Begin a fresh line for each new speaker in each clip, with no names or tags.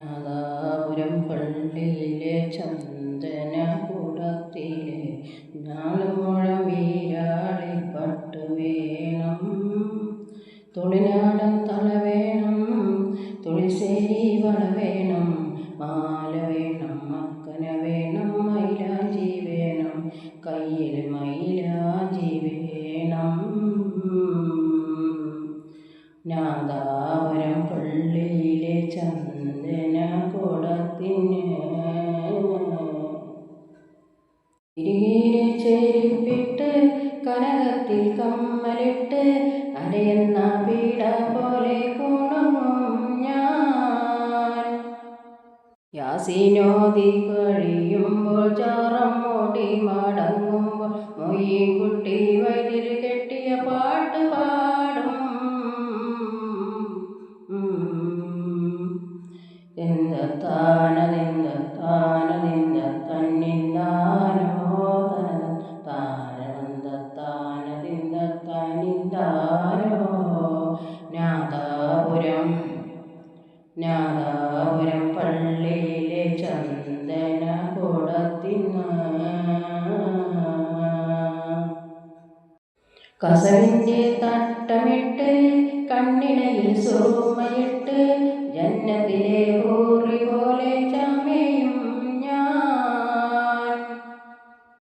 നാദാപുരം പള്ളിയിലെ ചന്ദന കൂടത്തിലെ നാളുമുഴം വീരാളിപ്പട്ടു വേണം. തൊളിനാടൻ തള വേണം തുളിശ്ശേരി വള വേണം മാല വേണം മക്കന വേണം മൈലാഞ്ചി വേണം കയ്യിൽ മൈലാഞ്ചി വേണം. പള്ളിയിലെ ചന്ദന കുടത്തിന് തിരികെ ചെരുപ്പിട്ട് കനകത്തിൽ കമ്മലിട്ട് അരയെന്ന പീഡ പോലെ കുണുങ്ങും ഞാൻ. യാസീനോതി കഴിയുമ്പോൾ ചാറം മൂടി മടങ്ങുമ്പോൾ മൊയ്യൻകുട്ടി കുട്ടി വൈദ്യർ കെട്ടിയ പാട്ട് പാടും നിന്നെത്താന നിന്ദ താന നിന്ദ തന്നിന്ദാനോ തനത താനന്ദ താന നിന്ദ തനിന്ദാനോ നാദാപുരം നാദാപുരം പള്ളിയിലെ ചന്ദന കുടത്തിന് കസവിന്റെ തട്ടമിട്ട് കണ്ണിണയിൽ സുറുമയിട്ട്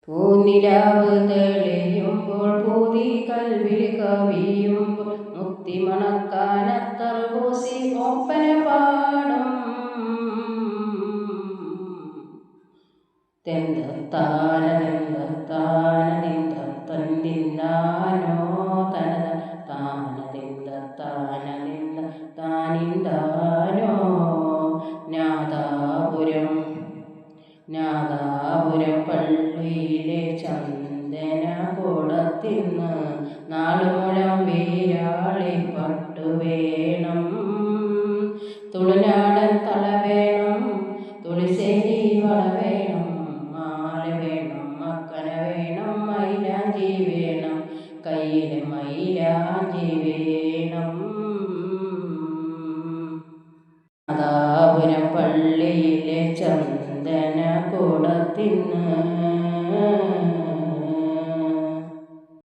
പൂനിലാവ് തെളിയുമ്പോൾ പൂതി കൽവിൽ കവിയുമ്പോൾ മുക്തി മണക്കാനത്തർഭൂസി ഓപ്പന പാടും തെന്തത്താന തെന്തത്താന തെന്ത തന്നിന്താനോ തനത താന തെന്തത്താന തെന്ത നാദാപുരം പള്ളിയിലെ ചന്ദന കുടത്തിന്ന് നാളുമുഴം വീരാളി പട്ടു വേണം. തുളുനാടൻ തള വേണം തുളിശ്ശേരി വള വേണം മാല വേണം മക്കന വേണം മൈലാഞ്ചി വേണം കയ്യിലെ മൈലാഞ്ചി വേണം. നാദാപുരം പള്ളിയിലെ ചന്ദന കുടത്തിന്